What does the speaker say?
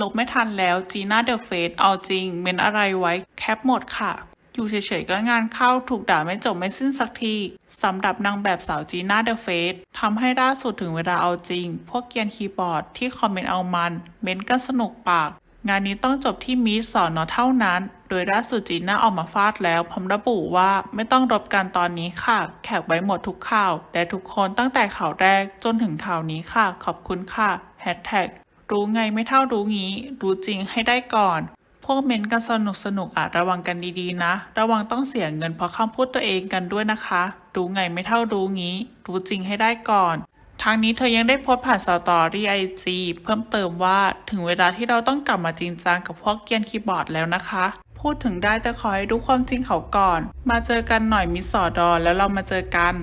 ลบไม่ทันแล้วจีน่าเดอะเฟสเอาจริง เมนอะไรไว้แคปหมดค่ะ อยู่เฉยๆก็งานเข้าถูกด่าไม่จบไม่สิ้นสักทีสำหรับนางแบบสาวจีน่าเดอะเฟสทำให้ล่าสุดถึงเวลาเอาจริง พวกเกียนคีย์บอร์ดที่คอมเมนต์เอามัน เม้นกันสนุกปาก งานนี้ต้องจบที่มีสอนเนาะเท่านั้น โดยล่าสุดจีน่าออกมาฟาดแล้วพร้อมระบุว่าไม่ต้องรบกันตอนนี้ค่ะ แขกไว้หมดทุกข่าวและทุกคนตั้งแต่ข่าวแรกจนถึงข่าวนี้ค่ะ ขอบคุณค่ะแฮชแท็ก รู้ไงไม่เท่ารู้งี้ รู้จริงให้ได้ก่อน พวกเม้นกันสนุกสนุกอะระวังกันดีๆนะ ระวังต้องเสียเงินเพราะคำพูดตัวเองกันด้วยนะคะ รู้ไงไม่เท่ารู้งี้ รู้จริงให้ได้ก่อนทางนี้เธอยังได้โพสต์ผ่านสตอรี่ไอจีเพิ่มเติมว่าถึงเวลาที่เราต้องกลับมาจริงจังกับพวกเกียนคีย์บอร์ดแล้วนะคะ พูดถึงได้แต่ขอให้ดูความจริงเขาก่อน มาเจอกันหน่อยมิสสอดอแล้วเรามาเจอกัน